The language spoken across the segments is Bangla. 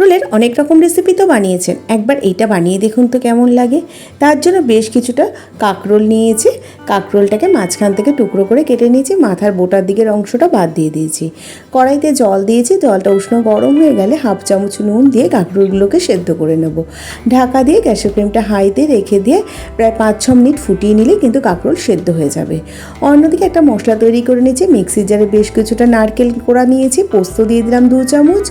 কাঁকরোলের অনেক রকম রেসিপি তো বানিয়েছেন। একবার এইটা বানিয়ে দেখুন তো কেমন লাগে। তার জন্য বেশ কিছুটা কাঁকরোল নিয়েছি। কাঁকরোলটাকে মাঝখান থেকে টুকরো করে কেটে নিয়েছি। মাথার বোটার দিকের অংশটা বাদ দিয়ে দিয়েছি। কড়াইতে জল দিয়েছি। জলটা উষ্ণ গরম হয়ে গেলে হাফ চামচ নুন দিয়ে কাঁকরোলগুলোকে সেদ্ধ করে নেব। ঢাকা দিয়ে গ্যাসের ফ্লেমটা হাইতে রেখে দিয়ে প্রায় পাঁচ ছ মিনিট ফুটিয়ে নিলে কিন্তু কাঁকরোল সেদ্ধ হয়ে যাবে। অন্যদিকে একটা মশলা তৈরি করে নিয়েছি। মিক্সির জারে বেশ কিছুটা নারকেল কোড়া নিয়েছি। পোস্ত দিয়ে দিলাম দু চামচ।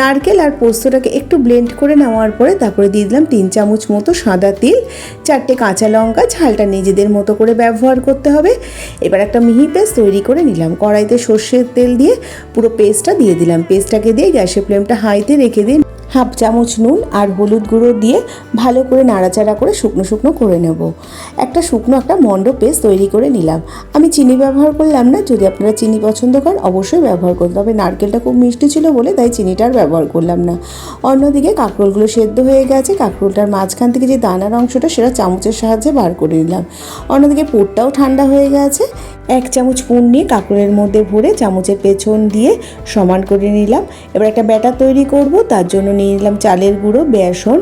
নারকেল আর পোস্তটাকে একটু ব্লেন্ড করে নেওয়ার পরে তারপরে দিয়ে দিলাম তিন চামচ মতো সাদা তিল, চারটে কাঁচা লঙ্কা, ঝালটা নিজেদের মতো করে ব্যবহার করতে হবে। এবার একটা মিহি পেস্ট তৈরি করে নিলাম। কড়াইতে সর্ষের তেল দিয়ে পুরো পেস্টটা দিয়ে দিলাম। পেস্টটাকে দিয়ে গ্যাসের ফ্লেমটা হাইতে রেখে দিন হাফ চামচ নুন আর হলুদ গুঁড়ো দিয়ে ভালো করে নাড়াচাড়া করে শুকনো শুকনো করে নেব। একটা শুকনো একটা মন্ড পেস্ট তৈরি করে নিলাম। আমি চিনি ব্যবহার করলাম না, যদি আপনারা চিনি পছন্দ করেন অবশ্যই ব্যবহার করতে হবে। নারকেলটা খুব মিষ্টি ছিল বলে তাই চিনিটা আর ব্যবহার করলাম না। অন্যদিকে কাঁকরোলগুলো সেদ্ধ হয়ে গেছে। কাঁকরোলটার মাঝখান থেকে যে দানার অংশটা সেটা চামচের সাহায্যে বার করে নিলাম। অন্যদিকে পুরটাও ঠান্ডা হয়ে গেছে। এক চামচ পুর নিয়ে কাঁকরোলের মধ্যে ভরে চামচের পেছন দিয়ে সমান করে নিলাম। এবার একটা ব্যাটার তৈরি করব, তার জন্য নিয়ে নিলাম চালের গুঁড়ো, বেসন,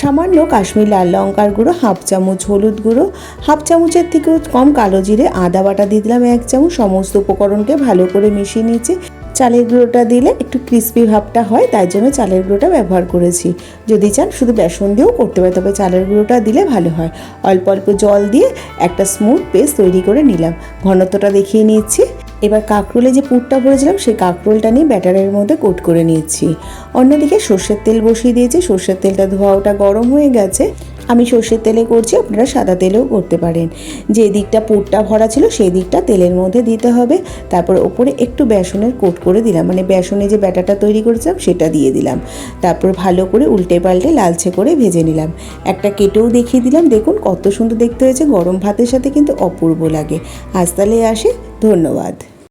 সামান্য কাশ্মীর লাল লঙ্কার গুঁড়ো, হাফ চামচ হলুদ গুঁড়ো, হাফ চামচের থেকেও কম কালো জিরে, আদা বাটা দিয়ে দিলাম এক চামচ, সমস্ত উপকরণকে ভালো করে মিশিয়ে নিয়েছি। চালের গুঁড়োটা দিলে একটু ক্রিস্পি ভাবটা হয়, তাই জন্য চালের গুঁড়োটা ব্যবহার করেছি। যদি চান শুধু বেসন দিয়েও করতে পারে তবে চালের গুঁড়োটা দিলে ভালো হয়। অল্প অল্প জল দিয়ে একটা স্মুথ পেস্ট তৈরি করে নিলাম। ঘনত্বটা দেখিয়ে নিচ্ছি। এবার কাঁকরোলে যে পুরটা ভরেছিলাম, সেই কাঁকরোলটা নিয়ে ব্যাটারের মধ্যে কোট করে নিয়েছি। অন্যদিকে সর্ষের তেল বসিয়ে দিয়েছি। সর্ষের তেলটা ধোয়া ওটা গরম হয়ে গেছে। আমি সর্ষের তেলে করছি, আপনারা সাদা তেলেও করতে পারেন। যে দিকটা পুরটা ভরা ছিল, সেই দিকটা তেলের মধ্যে দিতে হবে। তারপর ওপরে একটু বেসনের কোট করে দিলাম মানে বেসনে যে ব্যাটাটা তৈরি করেছিলাম, সেটা দিয়ে দিলাম। তারপর ভালো করে উল্টে পাল্টে লালচে করে ভেজে নিলাম। একটা কেটেও দেখিয়ে দিলাম, দেখুন কত সুন্দর দেখতে হয়েছে, গরম ভাতের সাথে কিন্তু অপূর্ব লাগে। আজ তাহলে আসে, ধন্যবাদ।